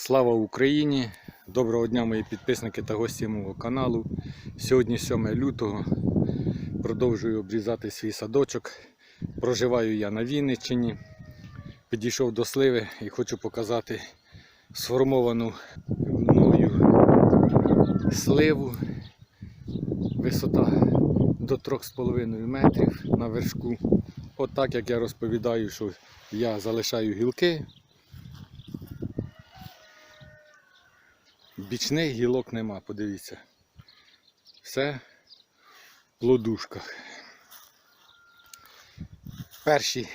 Слава Україні! Доброго дня, мої підписники та гості мого каналу. Сьогодні 7 лютого. Продовжую обрізати свій садочок. Проживаю я на Вінниччині. Підійшов до сливи і хочу показати сформовану мною сливу. Висота до 3,5 метрів на вершку. От так як я розповідаю, що я залишаю гілки, Бічних гілок нема, подивіться. Все в плодушках. Перші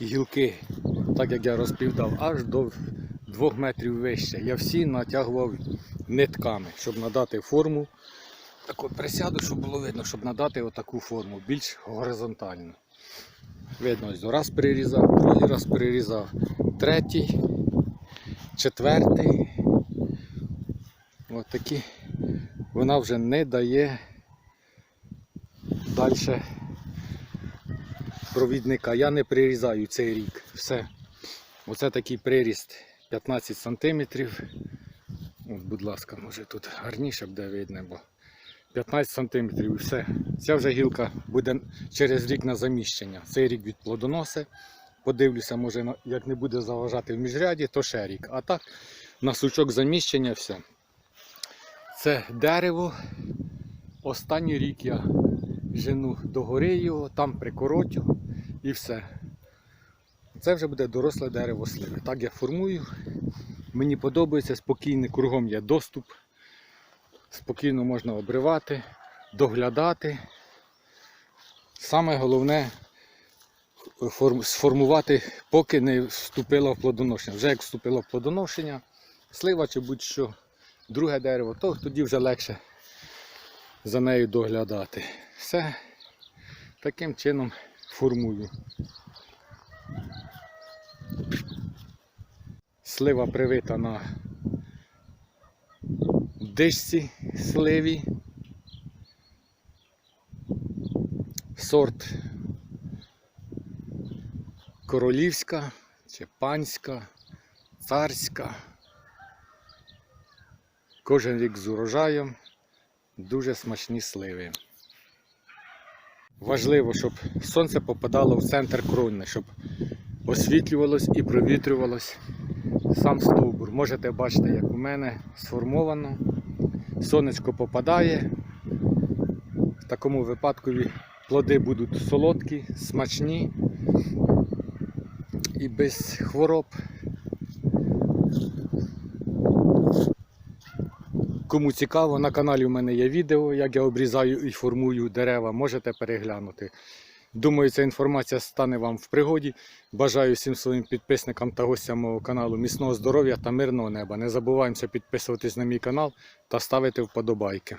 гілки, так як я розповідав, аж до 2 метрів вище. Я всі натягував нитками, щоб надати форму. Так от присяду, щоб було видно, щоб надати отаку форму, більш горизонтальну. Видно, раз перерізав, другий раз перерізав, третій, четвертий. Ось такі вона вже не дає далі провідника. Я не прирізаю цей рік. Все. Оце такий приріст 15 см. От, будь ласка, може тут гарніше буде видно, бо 15 см і все. Ця вже гілка буде через рік на заміщення. Цей рік від плодоноси. Подивлюся, може як не буде заважати в міжряді, то ще рік. А так на сучок заміщення все. Це дерево. Останній рік я жену догори його, там прикоротю і все. Це вже буде доросле дерево сливи. Так я формую. Мені подобається спокійний, кругом є доступ. Спокійно можна обривати, доглядати. Саме головне форм- сформувати, поки не вступила в плодоношення. Вже як вступила в плодоношення, слива чи будь-що друге дерево, то тоді вже легше за нею доглядати. Все таким чином формую. Слива привита на дишці сливі. Сорт королівська чи панська, царська. Кожен рік з урожаєм дуже смачні сливи. Важливо, щоб сонце попадало в центр крони, щоб освітлювалось і провітрювалось сам стовбур. Можете бачити, як у мене сформовано. Сонечко попадає. В такому випадку плоди будуть солодкі, смачні і без хвороб. Кому цікаво, на каналі у мене є відео, як я обрізаю і формую дерева, можете переглянути. Думаю, ця інформація стане вам в пригоді. Бажаю всім своїм підписникам та гостям мого каналу міцного здоров'я та мирного неба. Не забуваємося підписуватись на мій канал та ставити вподобайки.